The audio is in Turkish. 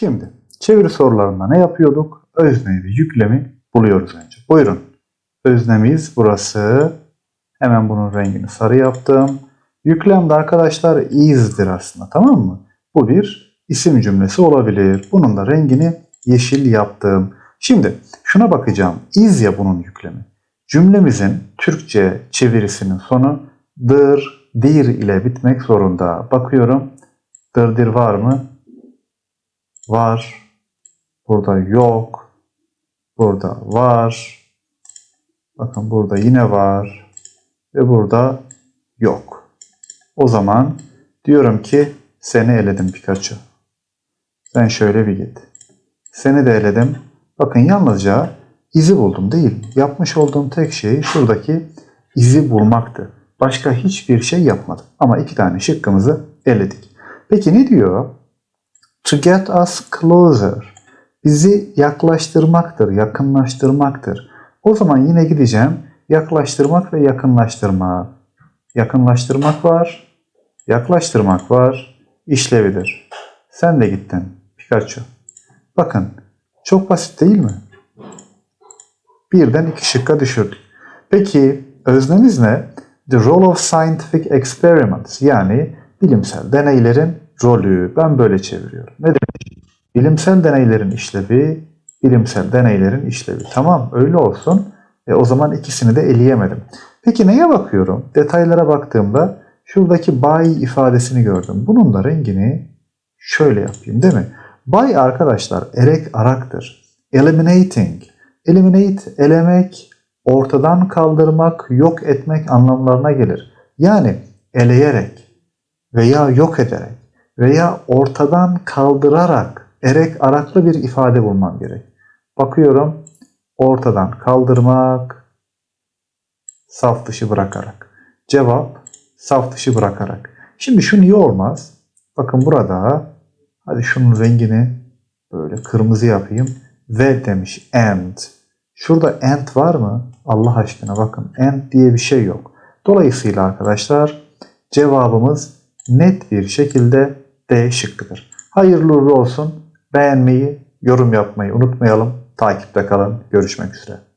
Şimdi çeviri sorularında ne yapıyorduk? Özneyi ve yüklemi buluyoruz önce. Buyurun. Öznemiz burası. Hemen bunun rengini sarı yaptım. Yüklem de arkadaşlar is'dir aslında tamam mı? Bu bir isim cümlesi olabilir. Bunun da rengini yeşil yaptım. Şimdi şuna bakacağım. Is ya bunun yüklemi. Cümlemizin Türkçe çevirisinin sonu dır, dir ile bitmek zorunda. Bakıyorum. Dır dir var mı? Var. Burada yok. Burada var. Bakın burada yine var. Ve burada yok. O zaman diyorum ki seni eledim Pikachu. Sen şöyle bir git. Seni de eledim. Bakın yalnızca izi buldum değil? Yapmış olduğum tek şey şuradaki izi bulmaktı. Başka hiçbir şey yapmadım. Ama iki tane şıkkımızı eledik. Peki ne diyor? To get us closer. Bizi yaklaştırmaktır, yakınlaştırmaktır. O zaman yine gideceğim. Yaklaştırmak ve yakınlaştırma. Yakınlaştırmak var, yaklaştırmak var, işlevidir. Sen de gittin Pikachu. Bakın çok basit değil mi? Birden iki şıkka düşürdük. Peki öznemiz ne? The role of scientific experiments yani bilimsel deneylerin rolü. Ben böyle çeviriyorum. Ne demek? Bilimsel deneylerin işlevi, bilimsel deneylerin işlevi. Tamam öyle olsun. E, o zaman ikisini de eleyemedim. Peki neye bakıyorum? Detaylara baktığımda şuradaki by ifadesini gördüm. Bunun da rengini şöyle yapayım değil mi? By arkadaşlar erek araktır. Eliminating. Eliminate, elemek, ortadan kaldırmak, yok etmek anlamlarına gelir. Yani eleyerek veya yok ederek veya ortadan kaldırarak erek araklı bir ifade bulmam gerek. Bakıyorum ortadan kaldırmak, saf dışı bırakarak. Cevap saf dışı bırakarak. Şimdi şu niye olmaz? Bakın burada hadi şunun rengini böyle kırmızı yapayım. Ve demiş and. Şurada and var mı? Allah aşkına bakın and diye bir şey yok. Dolayısıyla arkadaşlar cevabımız net bir şekilde D şıkkıdır. Hayırlı uğurlu olsun. Beğenmeyi, yorum yapmayı unutmayalım. Takipte kalın. Görüşmek üzere.